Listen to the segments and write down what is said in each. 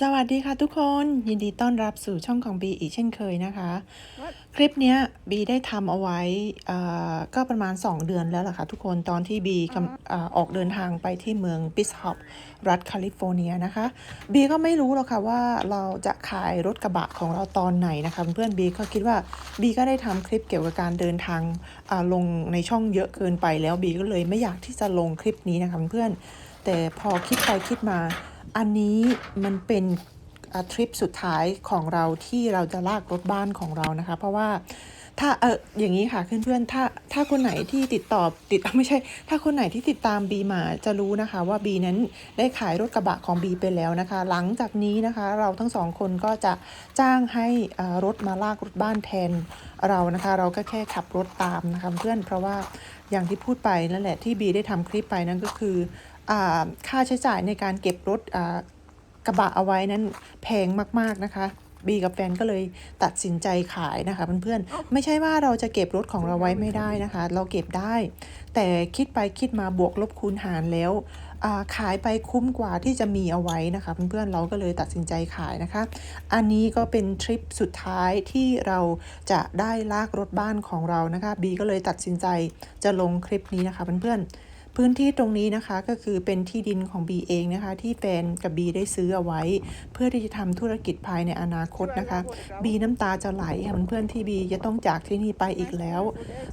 สวัสดีค่ะทุกคนยินดีต้อนรับสู่ช่องของบีอีกเช่นเคยนะคะ คลิปเนี้ยบีได้ทำเอาไว้เอ่อก็ประมาณ 2 เดือนแล้วล่ะค่ะทุกคนตอนที่บีกำเอ่อออกเดินทางไปที่เมืองบิสฮอปรัฐแคลิฟอร์เนียนะคะบีก็ไม่รู้หรอกค่ะว่าเราจะขายรถกระบะของเราตอนไหนนะคะเพื่อนบีก็คิดว่าบีก็ได้ทำคลิปเกี่ยวกับการเดินทางอ่าลงในช่องเยอะเกินไปแล้วบีก็เลยไม่อยากที่จะลงคลิปนี้นะคะเพื่อนแต่พอคิดไปคิดมา อันนี้มันเป็นทริปสุดท้ายของเราที่เราจะลากรถบ้านของเรานะคะ เพราะว่าถ้าเอออย่างนี้ค่ะเพื่อนๆถ้าถ้าคนไหนที่ติดต่อติดไม่ใช่ ถ้าคนไหนที่ติดตามบีมาจะรู้นะคะ ว่าบีนั้นได้ขายรถกระบะของบีไปแล้วนะคะ หลังจากนี้นะคะเราทั้งสองคนก็จะจ้างให้รถมาลากรถบ้านแทนเรานะคะ เราก็แค่ขับรถตามนะคะเพื่อนเพราะว่าอย่างที่พูดไปนั่นแหละที่บีได้ทำคลิปไปนั่นก็คือ ค่าใช้จ่ายในการเก็บรถอ่ากระบะเอาไว้นั้นแพงมาก ๆ นะคะบีกับแฟนก็เลยตัดสินใจขายนะคะเพื่อนๆไม่ใช่ว่าเราจะเก็บรถของเราไว้ไม่ได้นะคะ เราเก็บได้ แต่คิดไปคิดมาบวกลบคูณหารแล้วอ่าขายไปคุ้มกว่าที่จะมีเอาไว้นะคะเพื่อนๆเราก็เลยตัดสินใจขายนะคะ อันนี้ก็เป็นทริปสุดท้ายที่เราจะได้ลากรถบ้านของเรานะคะบีก็เลยตัดสินใจจะลงคลิปนี้นะคะเพื่อนๆ พื้นที่ตรงนี้นะคะก็คือเป็นที่ดินของบีเองนะคะ ที่แฟนกับบีได้ซื้อเอาไว้ เพื่อที่จะทำธุรกิจภายในอนาคตนะคะบีน้ำตาจะไหลค่ะเพื่อนที่บีจะต้องจากที่นี่ไปอีกแล้ว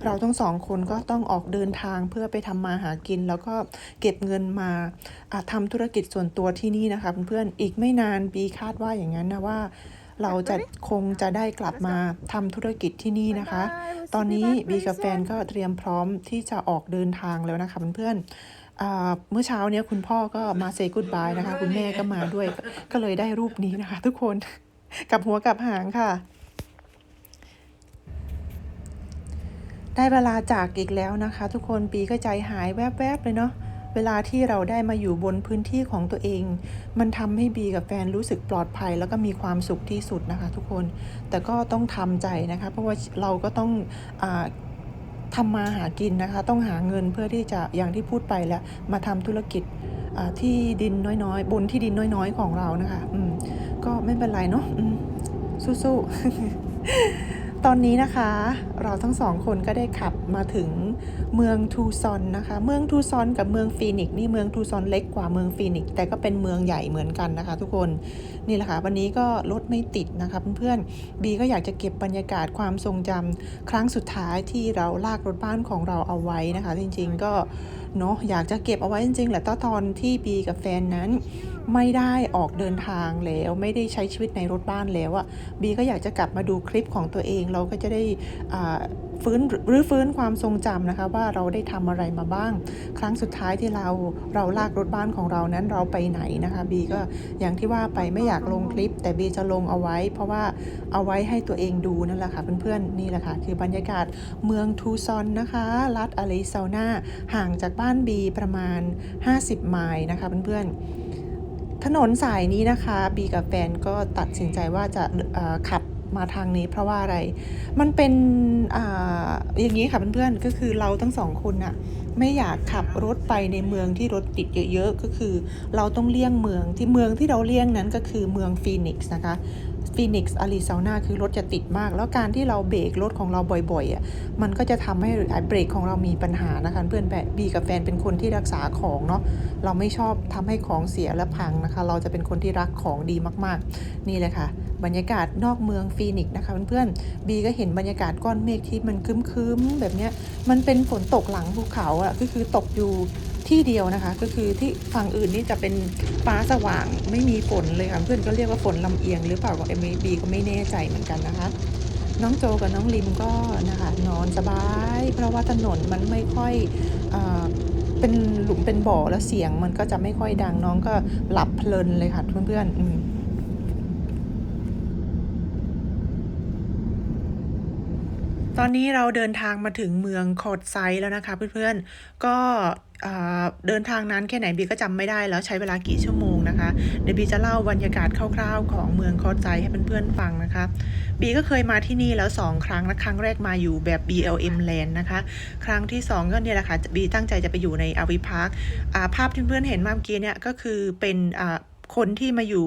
เราทั้งสองคนก็ต้องออกเดินทางเพื่อไปทำมาหากิน แล้วก็เก็บเงินมาอะทำธุรกิจส่วนตัวที่นี่นะคะเพื่อนๆอีกไม่นานบีคาดว่าอย่างนั้นนะว่า เราจะคงจะได้กลับมาทำธุรกิจที่นี่นะคะ ตอนนี้บีกับแฟนก็เตรียมพร้อมที่จะออกเดินทางแล้วนะคะเพื่อนๆอ่าเมื่อเช้าเนี้ยคุณพ่อก็มาเซ y g กู d บายนะคะ คุณแม่ก็มาด้วย ก็เลยได้รูปนี้นะคะ ทุกคนกับหัวกับหางค่ะ ได้เวลาจากอีกแล้วนะคะ ทุกคนปีก็ใจหายแวบๆเลยเนาะ เวลาที่เราได้มาอยู่บนพื้นที่ของตัวเอง มันทำให้บีกับแฟนรู้สึกปลอดภัย แล้วก็มีความสุขที่สุดนะคะ ทุกคน แต่ก็ต้องทำใจนะคะ เพราะว่าเราก็ต้องอทำมาหากินนะคะ ต้องหาเงินเพื่อที่จะอย่างที่พูดไปแล้วมาทำธุรกิจที่ดินน้อยๆ บนที่ดินน้อยๆของเรานะคะ อืม ก็ไม่เป็นไรเนาะสู้ๆ ตอนนี้นะคะ เราทั้งสองคนก็ได้ขับมาถึงเมืองทูซอนนะคะ เมืองทูซอนกับเมืองฟีนิกซ์นี่เมืองทูซอนเล็กกว่าเมืองฟีนิกซ์แต่ก็เป็นเมืองใหญ่เหมือนกันนะคะ ทุกคนนี่แหละค่ะวันนี้ก็รถไม่ติดนะคะเพื่อนๆบีก็อยากจะเก็บบรรยากาศความทรงจำครั้งสุดท้ายที่เราลากรถบ้านของเราเอาไว้นะคะ จริงๆก็เนาะอยากจะเก็บเอาไว้จริงๆแหละตอนที่บีกับแฟนนั้น ไม่ได้ออกเดินทางแล้ว ไม่ได้ใช้ชีวิตในรถบ้านแล้วอะบีก็อยากจะกลับมาดูคลิปของตัวเองเราก็จะได้อ่า ฟื้นรื้อฟื้นความทรงจำนะคะว่าเราได้ทำอะไรมาบ้าง ครั้งสุดท้ายที่เราเราลากรถบ้านของเรานั้นเราไปไหนนะคะบีก็อย่างที่ว่าไปไม่อยากลงคลิป แต่บีจะลงเอาไว้ เพราะว่าเอาไว้ให้ตัวเองดูนั่นแหละค่ะเพื่อนๆนี่แหละค่ะคือบรรยากาศเมืองทูซอนนะคะรัฐอาริโซนาห่างจากบ้านบีประมาณ 50 ไมล์นะคะเพื่อนๆถนนสายนี้นะคะ บีกับแฟนก็ตัดสินใจว่าจะขับ มาทางนี้เพราะว่าอะไร มันเป็นออย่างนี้ค่ะเพื่อนๆ ก็คือเราทั้งสองคนน่ะไม่อยากขับรถไปในเมืองที่รถติดเยอะๆ ก็คือเราต้องเลี่ยงเมืองที่เมืองที่เราเลี่ยงนั้นก็คือเมืองฟีนิกซ์นะคะฟีนิกซ์อาริโซนาคือรถจะติดมาก แล้วการที่เราเบรกรถของเราบ่อยๆอะมันก็จะทำให้เบรกของเรามีปัญหานะคะเพื่อนแบบีกับแฟนเป็นคนที่รักษาของเนาะเราไม่ชอบทำให้ของเสียและพังนะคะ เราจะเป็นคนที่รักของดีมากๆ นี่เลยค่ะ บรรยากาศนอกเมืองฟีนิกซ์นะคะเพื่อนๆบีก็เห็นบรรยากาศก้อนเมฆที่มันคึ้มๆแบบเนี้ยมันเป็นฝนตกหลังภูเขาอะก็คือตกอยู่ที่เดียวนะคะ ก็คือที่ฝั่งอื่นนี่จะเป็นฟ้าสว่างไม่มีฝนเลยค่ะเพื่อนก็เรียกว่าฝนลำเอียงหรือเปล่าก็เอ็มบีก็ไม่แน่ใจเหมือนกันนะคะ น้องโจกับน้องลิมก็นะคะนอนสบาย เพราะว่าถนนมันไม่ค่อยอเป็นหลุมเป็นบ่อแล้วเสียงมันก็จะไม่ค่อยดังน้องก็หลับเพลินเลยค่ะเพื่อนๆอืม ตอนนี้เราเดินทางมาถึงเมืองคอร์ดไซด์แล้วนะคะเพื่อนๆ ก็อ่าเดินทางนั้นแค่ไหนบีก็จำไม่ได้แล้วใช้เวลากี่ชั่วโมงนะคะ เดี๋ยวบีจะเล่าบรรยากาศคร่าวๆ ของเมืองคอร์ไซด์ให้เพื่อนๆฟังนะคะบีก็เคยมาที่นี่แล้ว 2 ครั้งนะครั้งแรกมาอยู่แบบ BLM Land นะคะ ครั้งที่ 2 ก็เนี่ยแหละค่ะบีตั้งใจจะไปอยู่ในอาวิพาร์คภาพที่เพื่อนๆเห็นเมื่อกี้เนี่ยก็คือเป็นอ่า คนที่มาอยู่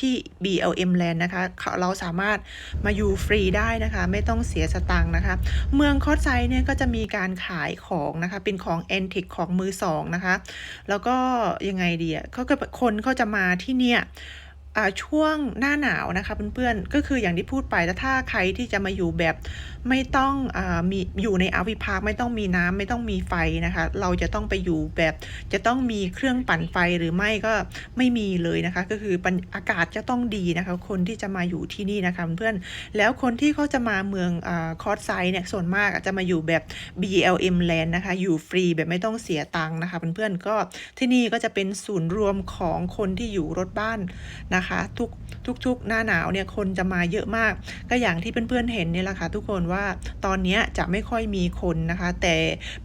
ที่ BLM Land นะคะเเราสามารถมาอยู่ฟรีได้นะคะ ไม่ต้องเสียสตังค์นะคะ เมืองคอสไซเนี่ยก็จะมีการขายของนะคะ เป็นของแอนติกของมือสองนะคะ แล้วก็ยังไงดีอะเขาก็คนเขาจะมาที่เนี่ย ช่วงหน้าหนาวนะคะเพื่อนๆ ก็คืออย่างที่พูดไปแล้วถ้าใครที่จะมาอยู่แบบไม่ต้องอมีอยู่ในอาวิพาร์คไม่ต้องมีน้ำไม่ต้องมีไฟนะคะ เราจะต้องไปอยู่แบบจะต้องมีเครื่องปั่นไฟหรือไม่ก็ไม่มีเลยนะคะ ก็คือบรรอากาศจะต้องดีนะคะ คนที่จะมาอยู่ที่นี่นะคะเพื่อนๆแล้วคนที่เขาจะมาเมืองอคอร์สไซเนี่ยส่วนมากจจะมาอยู่แบบ BLM Land นะคะ อยู่ฟรีแบบไม่ต้องเสียตังค์นะคะเพื่อนๆก็ที่นี่ก็จะเป็นศูนย์รวมของคนที่อยู่รถบ้านนะคะทุกทุกๆ หน้าหนาวเนี่ยคนจะมาเยอะมาก ก็อย่างที่เพื่อนๆเห็นเนี่ยแหละค่ะทุกคนว่าตอนนี้จะไม่ค่อยมีคนนะคะ แต่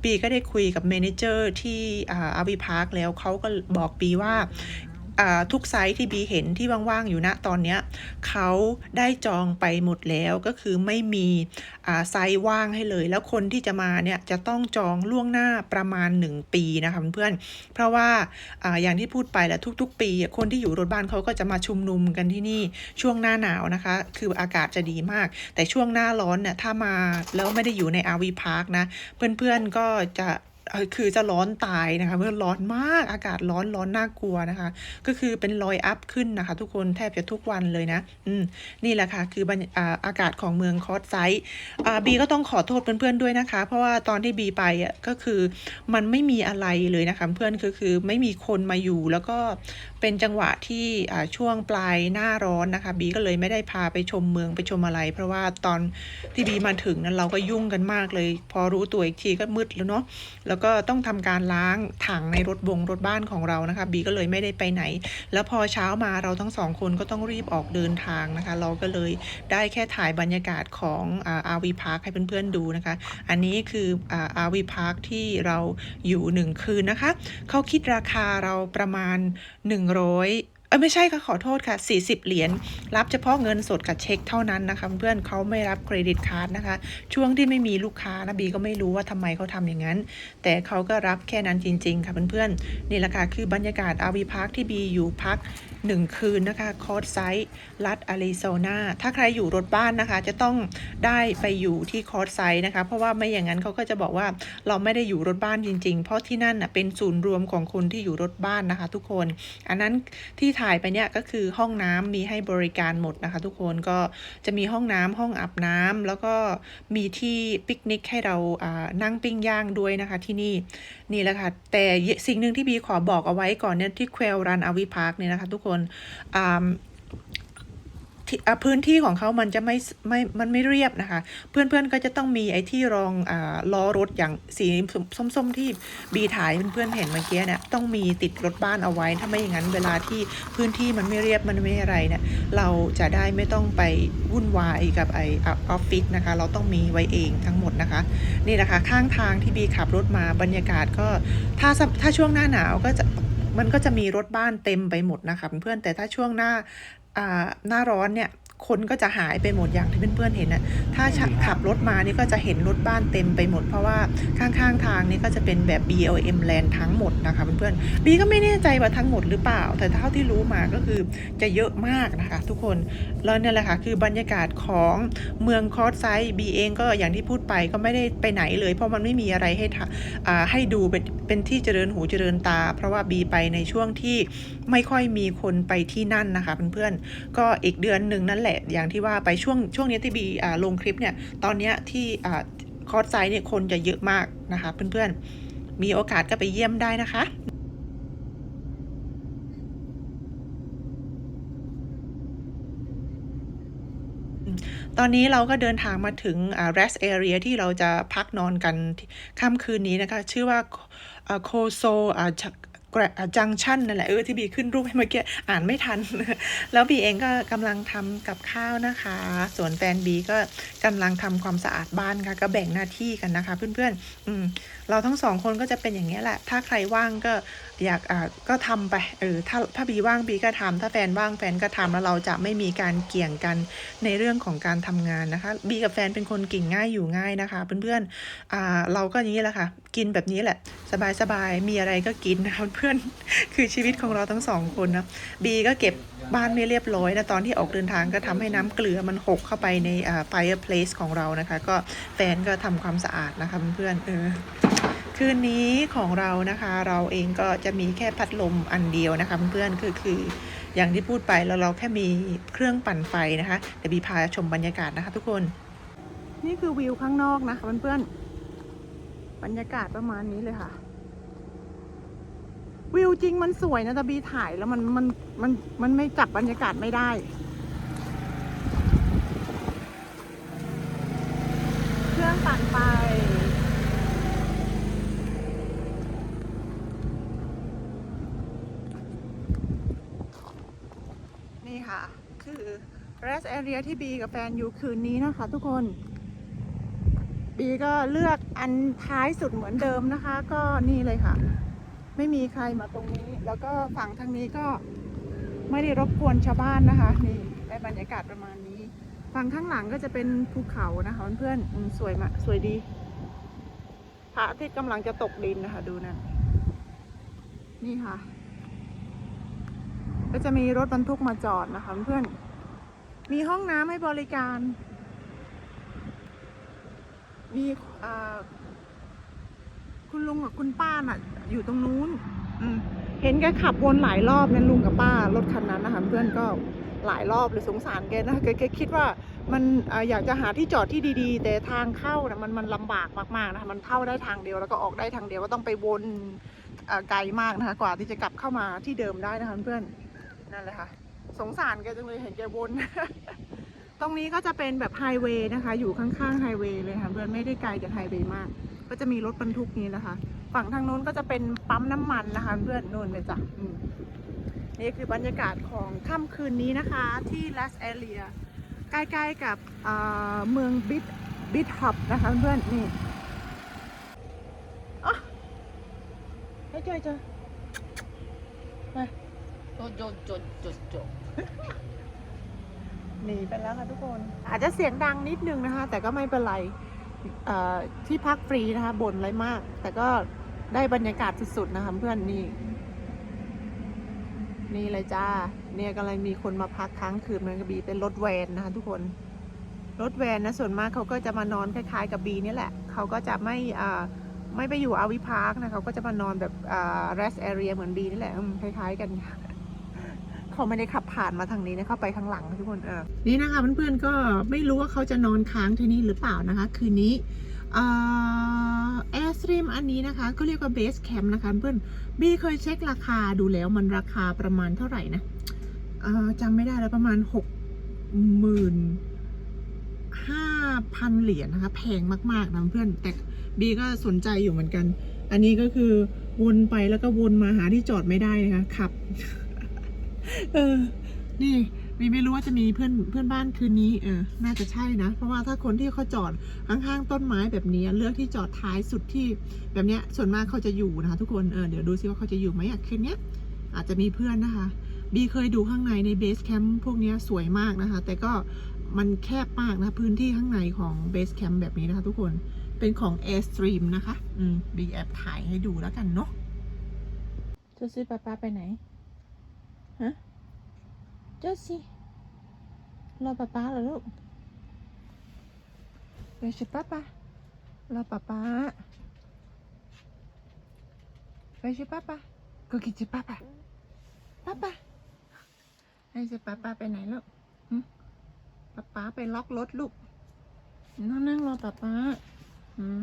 ปีก็ได้คุยกับเมนเจอร์ที่อาวิพาร์คแล้วเขาก็บอกปีว่า ทุกไซต์ที่บีเห็นที่ว่างๆอยู่ณตอนนี้เขาได้จองไปหมดแล้วก็คือไม่มีไซต์ว่างให้เลย แล้วคนที่จะมาเนี่ยจะต้องจองล่วงหน้าประมาณ 1 ปีนะคะเพื่อนเพราะว่าออย่างที่พูดไปแหละทุก ๆ ปี คนที่อยู่รถบ้านเขาก็จะมาชุมนุมกันที่นี่ช่วงหน้าหนาวนะคะ คืออากาศจะดีมาก แต่ช่วงหน้าร้อนเนี่ยถ้ามาแล้วไม่ได้อยู่ในอาวีพาร์คนะเพื่อนๆก็จะ คือจะร้อนตายนะคะเพื่อร้อนมากอากาศร้อนร้อนน่ากลัวนะคะ ก็คือเป็นรอยอัพขึ้นนะคะ ทุกคนแทบจะทุกวันเลยนะ อืมนี่แหละค่ะ คือบรรยอ่าอากาศของเมืองคอสไซต์บีก็ต้องขอโทษเพื่อนๆด้วยนะคะ เพราะว่าตอนที่บีไปอะก็คือมันไม่มีอะไรเลยนะคะเพื่อนคือคือไม่มีคนมาอยู่แล้วก็เป็นจังหวะที่ช่วงปลายหน้าร้อนนะคะ บีก็เลยไม่ได้พาไปชมเมืองไปชมอะไร เพราะว่าตอนที่บีมาถึงนั้นเราก็ยุ่งกันมากเลย พอรู้ตัวอีกทีก็มืดแล้วเนาะแล้วแล้วก็ต้องทำการล้างถังในรถบงรถบ้านของเรานะคะบีก็เลยไม่ได้ไปไหน แล้วพอเช้ามาเราทั้งสองคนก็ต้องรีบออกเดินทางนะคะ เราก็เลยได้แค่ถ่ายบรรยากาศของอาวีพาร์คให้เพื่อนๆดูนะคะ อันนี้คืออาวีพาร์คที่เราอยู่หนึ่งคืนนะคะ เขาคิดราคาเราประมาณ 100 เออไม่ใช่ค่ะขอโทษค่ะ 40 เหรียญรับเฉพาะเงินสดกับเช็คเท่านั้นนะคะ เพื่อนเขาไม่รับเครดิตการ์ดนะคะ ช่วงที่ไม่มีลูกค้านะบีก็ไม่รู้ว่าทำไมเขาทำอย่างนั้น แต่เขาก็รับแค่นั้นจริง ๆ ค่ะเพื่อนๆนี่แหละค่ะคือบรรยากาศอาวีพาร์คที่บีอยู่พัก 1 คืนนะคะคอร์สไซต์รัฐอาริโซนาถ้าใครอยู่รถบ้านนะคะ จะต้องได้ไปอยู่ที่คอร์สไซต์นะคะ เพราะว่าไม่อย่างนั้นเขาก็จะบอกว่าเราไม่ได้อยู่รถบ้านจริง ๆ เพราะที่นั่นเป็นศูนย์รวมของคนที่อยู่รถบ้านนะคะ ทุกคน อันนั้นที่ถ่ายไปเนี่ยก็คือห้องน้ำมีให้บริการหมดนะคะ ทุกคนก็จะมีห้องน้ำห้องอาบน้ำแล้วก็มีที่ปิกนิกให้เราอ่านั่งปิ้งย่างด้วยนะคะที่นี่นี่แหละค่ะแต่สิ่งหนึ่งที่บีขอบอกเอาไว้ก่อนเนี่ยที่เควลรันอวิพาร์คเนี่ยนะคะ ทุกคนอ่าที่อ่าพื้นที่ของเขามันจะไม่ไม่ มันไม่เรียบนะคะ เพื่อนๆก็จะต้องมีไอ้ที่รองอล้อรถอย่างสีส้มๆที่บีถ่ายเพื่อนๆเห็นเมื่อกี้เนี่ยต้องมีติดรถบ้านเอาไว้ ถ้าไม่อย่างนั้นเวลาที่พื้นที่มันไม่เรียบมันไม่อะไรเนี่ยเราจะได้ไม่ต้องไปวุ่นวายกับไอออฟฟิศนะคะ เราต้องมีไว้เองทั้งหมดนะคะ นี่แหละคะข้างทางที่บีขับรถมาบรรยากาศก็ถ้าถ้าช่วงหน้าหนาวก็จะ มันก็จะมีรถบ้านเต็มไปหมดนะคะเพื่อนแต่ถ้าช่วงหน้าอ่าหน้าร้อนเนี่ย คนก็จะหายไปหมดอย่างที่เพื่อนๆเห็นนะถ้าขับรถมานี่ก็จะเห็นรถบ้านเต็มไปหมด เพราะว่าข้างๆทางนี่ก็จะเป็นแบบ BLM Land ทั้งหมดนะคะเพื่อนๆบีก็ไม่แน่ใจว่าทั้งหมดหรือเปล่า แต่เท่าที่รู้มาก็คือจะเยอะมากนะคะทุกคน แล้วเนี่ยแหละค่ะคือบรรยากาศของเมืองคอร์สไซด์บีเองก็อย่างที่พูดไปก็ไม่ได้ไปไหนเลย เพราะมันไม่มีอะไรให้ทำอ่าให้ดูเป็นเป็นที่เจริญหูเจริญตา เพราะว่าบีไปในช่วงที่ไม่ค่อยมีคนไปที่นั่นนะคะเพื่อนๆก็อีกเดือนหนึ่งนั่นแหละอย่างที่ว่าไปช่วงช่วงนี้ที่บีลงคลิปเนี่ยตอนเนี้ยที่คอร์สไซด์เนี่ยคนจะเยอะมากนะคะเพื่อนๆ มีโอกาสก็ไปเยี่ยมได้นะคะตอนนี้เราก็เดินทางมาถึง rest area ที่เราจะพักนอนกันค่ำคืนนี้นะคะ ชื่อว่าโคโซ จังชั่นนั่นแหละเออที่บีขึ้นรูปให้เมื่อกี้อ่านไม่ทัน แล้วบีเองก็กำลังทำกับข้าวนะคะ ส่วนแฟนบีก็กำลังทำความสะอาดบ้านค่ะ ก็แบ่งหน้าที่กันนะคะ เพื่อนๆอืมเราทั้งสองคนก็จะเป็นอย่างนี้แหละ ถ้าใครว่างก็อยากอ่าก็ทำไปเออถ้าถ้าบีว่างบีก็ทำถ้าแฟนว่างแฟนก็ทำแล้วเราจะไม่มีการเกี่ยงกันในเรื่องของการทำงานนะคะบีกับแฟนเป็นคนกิ่งง่ายอยู่ง่ายนะคะ เพื่อนๆอ่าเราก็อย่างนี้แหละค่ะ กินแบบนี้แหละ สบายๆมีอะไรก็กินนะคะเพื่อนพื่อนคือชีวิตของเราทั้งสองคนนะบีก็เก็บบ้านไม่เรียบร้อยนะตอนที่ออกเดินทางก็ทำให้น้ำเกลือมันหกเข้าไปในอ่า fireplace ของเรานะคะ ก็แฟนก็ทำความสะอาดนะคะเพื่อนเออคืนนี้ของเรานะคะ เราเองก็จะมีแค่พัดลมอันเดียวนะคะเพื่อนคือคืออย่างที่พูดไปแล้วเราแค่มีเครื่องปั่นไฟนะคะเดี๋ยวบีพาชมบรรยากาศนะคะ ทุกคน นี่คือวิวข้างนอกนะคะเพื่อนๆบรรยากาศประมาณนี้เลยค่ะ วิวจริงมันสวยนะแต่บีถ่ายแล้วมันมันมันมันไม่จับบรรยากาศไม่ได้ เครื่องปั่นไฟนี่ค่ะ คือ rest area ที่บีกับแฟนอยู่คืนนี้นะคะทุกคน บีก็เลือกอันท้ายสุดเหมือนเดิมนะคะ ก็นี่เลยค่ะ ไม่มีใครมาตรงนี้ แล้วก็ฝั่งทางนี้ก็ไม่ได้รบกวนชาวบ้านนะคะนี่ได้บรรยากาศประมาณนี้ ฝั่งข้างหลังก็จะเป็นภูเขานะคะเพื่อนๆสวยมากสวยดีพระอาทิตย์กำลังจะตกดินนะคะ ดูนั่นนี่ค่ะ ก็จะมีรถบรรทุกมาจอดนะคะเพื่อนมีห้องน้ำให้บริการ มีอ่า คุณลุงกับคุณป้าน่ะ อยู่ตรงนู้นอืมเห็นแกขับวนหลายรอบเนี่ยลุงกับป้ารถคันนั้นนะคะเพื่อนก็หลายรอบเลยสงสารแกนะแกแกคิดว่ามันอาอยากจะหาที่จอดที่ดีๆ แต่ทางเข้านะมันมันลำบากมากๆนะคะมันเข้าได้ทางเดียวแล้วก็ออกได้ทางเดียวก็ต้องไปวนอ่าไกลมากนะคะกว่าที่จะกลับเข้ามาที่เดิมได้นะคะเพื่อนนั่นแหละค่ะ สงสารแกจังเลยเห็นแกวน ตรงนี้ก็จะเป็นแบบไฮเวย์นะคะ อยู่ข้างๆไฮเวย์เลยค่ะเพื่อนไม่ได้ไกลจากไฮเวย์มาก ก็จะมีรถบรรทุกนี้นะคะ ฝั่งทางโน้นก็จะเป็นปั๊มน้ำมันนะคะ เพื่อนโน่นเลยจ้ะอืมนี่คือบรรยากาศของค่ำคืนนี้นะคะ ที่ล s สแอเรียใกล้ๆกับเมืองบิทบิทฮับนะคะเพื่อนนี่อ๋อให้เจอเจอไปจโจโจโจโจ หนีไปแล้วค่ะทุกคน อาจจะเสียงดังนิดนึงนะคะ แต่ก็ไม่เป็นไรที่พักฟรีนะคะบ่นอะไรมาก แต่ก็ได้บรรยากาศสุดๆนะคะเพื่อนนี่นี่เลยจ้า เนี่ยกำลังมีคนมาพักค้างคืนเมันกระบีเป็นรถแวนนะคะทุกคน รถแวนนะส่วนมากเขาก็จะมานอนคล้ายๆ กับบีนี่แหละ เขาก็จะไม่ไม่ไปอยู่อาวิพาร์คนะเขาก็จะมานอนแบบอ่า rest area เหมือนบีนี่แหละคล้ายๆกัน เขาไม่ได้ขับผ่านมาทางนี้นะเขาไปทางหลังทุกคนเออนี่นะคะเพื่อนๆก็ไม่รู้ว่าเขาจะนอนค้างที่นี่หรือเปล่านะคะ คืนนี้แอร์สตรีมอันนี้นะคะก็เรียกว่าเบสแคมป์นะคะเพื่อนบีเคยเช็คราคาดูแล้วมันราคาประมาณเท่าไหร่นะจำไม่ได้แล้วประมาณหกหมื่นห้าพันเหรียญนะคะ แพงมาก ๆนะเพื่อนแต่บีก็สนใจอยู่เหมือนกัน อันนี้ก็คือวนไปแล้วก็วนมาหาที่จอดไม่ได้นะคะขับ เออ นี่มีไม่รู้ว่าจะมีเพื่อนเพื่อนบ้านคืนนี้เออ น่าจะใช่นะ เพราะว่าถ้าคนที่เขาจอดข้างๆต้นไม้แบบนี้เลือกที่จอดท้ายสุดที่แบบเนี้ยส่วนมากเขาจะอยู่นะคะทุกคนเออเดี๋ยวดูซิว่าเขาจะอยู่ไหมอะคืนเนี้ยอาจจะมีเพื่อนนะคะบีเคยดูข้างในในเบสแคมป์พวกเนี้ยสวยมากนะคะ แต่ก็มันแคบมากนะพื้นที่ข้างในของเบสแคมป์แบบนี้นะคะทุกคนเป็นของ Airstream นะคะ อืมบีแอบถ่ายให้ดูแล้วกันเนาะจะซื้อป้าป้าไปไหน ฮะเจ้าสิ รอป๊าป๊าเหรอลูกไปชิป๊าป๊ารอป๊าป๊าไปชิป๊าป๊าก็กินชิป๊าป๊าป๊าป๊าให้ชิป๊าป๊าไปไหนลูกป๊าป๊าไปล็อกรถลูกนั่งนั่งรอป๊าป๊าอืม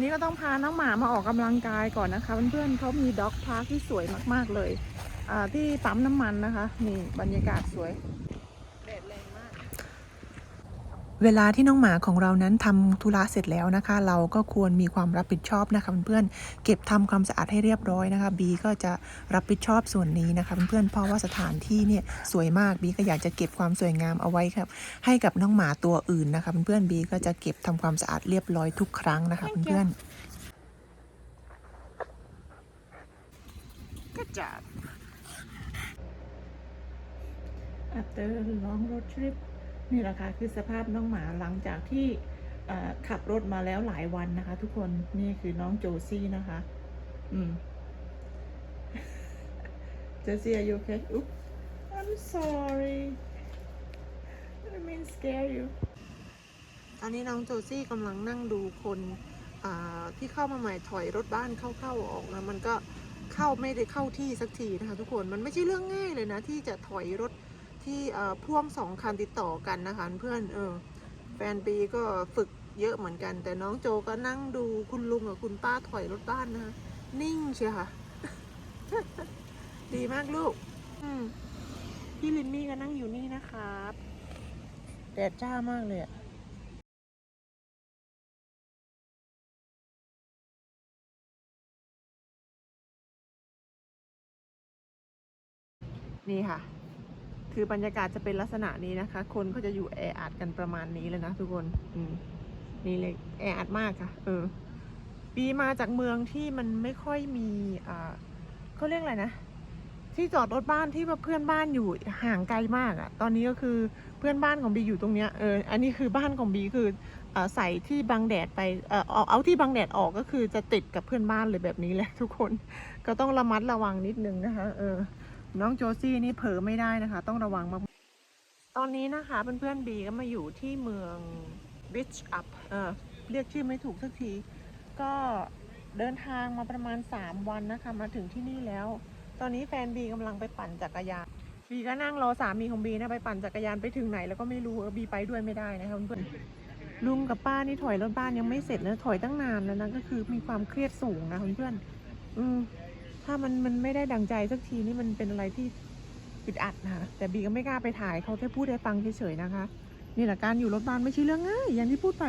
วันนี้ก็ต้องพาน้องหมามาออกกำลังกายก่อนนะคะเพื่อนๆเขามีด็อกพาร์คที่สวยมากๆเลยอ่าที่ปั๊มน้ำมันนะคะนี่บรรยากาศสวยแดดแรงมาก เวลาที่น้องหมาของเรานั้นทำธุระเสร็จแล้วนะคะ เราก็ควรมีความรับผิดชอบนะคะเพื่อนๆเก็บทำความสะอาดให้เรียบร้อยนะคะบีก็จะรับผิดชอบส่วนนี้นะคะเพื่อนๆเพราะว่าสถานที่เนี่ยสวยมากบีก็อยากจะเก็บความสวยงามเอาไว้ครับให้กับน้องหมาตัวอื่นนะคะเพื่อนๆบีก็จะเก็บทำความสะอาดเรียบร้อยทุกครั้งนะคะเพื่อนๆ Good job After a long road trip นี่แหละค่ะคือสภาพน้องหมาหลังจากที่ขับรถมาแล้วหลายวันนะคะ ทุกคนนี่คือน้องโจซี่นะคะ อืมโจซี่ are you okay o o p I'm sorry. I didn't mean scare you. ตอนนี้น้องโจซี่กำลังนั่งดูคนที่เข้ามาใหม่ถอยรถบ้านเข้าๆออกนะมันก็เข้าไม่ได้เข้าที่สักทีนะคะทุกคนมันไม่ใช่เรื่องง่ายเลยนะ ที่จะถอยรถ ที่พ่วงสองคันติดต่อกันนะคะเพื่อนเออแฟนปีก็ฝึกเยอะเหมือนกัน แต่น้องโจก็นั่งดูคุณลุงกับคุณป้าถอยรถบ้านนะคะนิ่งเชียวค่ะ ดีมากลูก อืมพี่ลินมี่ก็นั่งอยู่นี่นะครับแดดจ้ามากเลยอะนี่ค่ะ คือบรรยากาศจะเป็นลักษณะนี้นะคะ คนก็จะอยู่แออัดกันประมาณนี้เลยนะทุกคนอืมนี่เลยแออัดมากค่ะ เออปีมาจากเมืองที่มันไม่ค่อยมีอ่าเขาเรียกอะไรนะที่จอดรถบ้านที่ว่าเพื่อนบ้านอยู่ห่างไกลมากอะ่ะ ตอนนี้ก็คือเพื่อนบ้านของบีอยู่ตรงเนี้ยเออ อันนี้คือบ้านของบีคืออใส่ที่บังแดดไปเออเอาเอาที่บังแดดออกก็คือจะติดกับเพื่อนบ้านเลยแบบนี้แหละทุกคน ก็ต้องระมัดระวังนิดนึงนะคะ เออ น้องโจซี่นี่เผลอไม่ได้นะคะ ต้องระวังมากตอนนี้นะคะเพื่อนๆบีก็มาอยู่ที่เมือง Beach Up เออเรียกชื่อไม่ถูกสักที ก็เดินทางมาประมาณ 3 วันนะคะ มาถึงที่นี่แล้ว ตอนนี้แฟนบีกำลังไปปั่นจักรยานบีก็นั่งรอสามีของบีนะไปปั่นจักรยานไปถึงไหน แล้วก็ไม่รู้เออบีไปด้วยไม่ได้นะคะเพื่อนลุงกับป้านี่ถอยรถบ้านยังไม่เสร็จนะถอยตั้งนานแล้วนะก็คือมีความเครียดสูงนะเพื่อนอืม ถ้ามันมันไม่ได้ดังใจสักทีนี่มันเป็นอะไรที่อึดอัดนะคะแต่บีก็ไม่กล้าไปถ่ายเขาแค่พูดให้ฟังเฉยๆนะคะ นี่แหละการอยู่รถบ้านไม่ใช่เรื่องง่ายอย่างที่พูดไป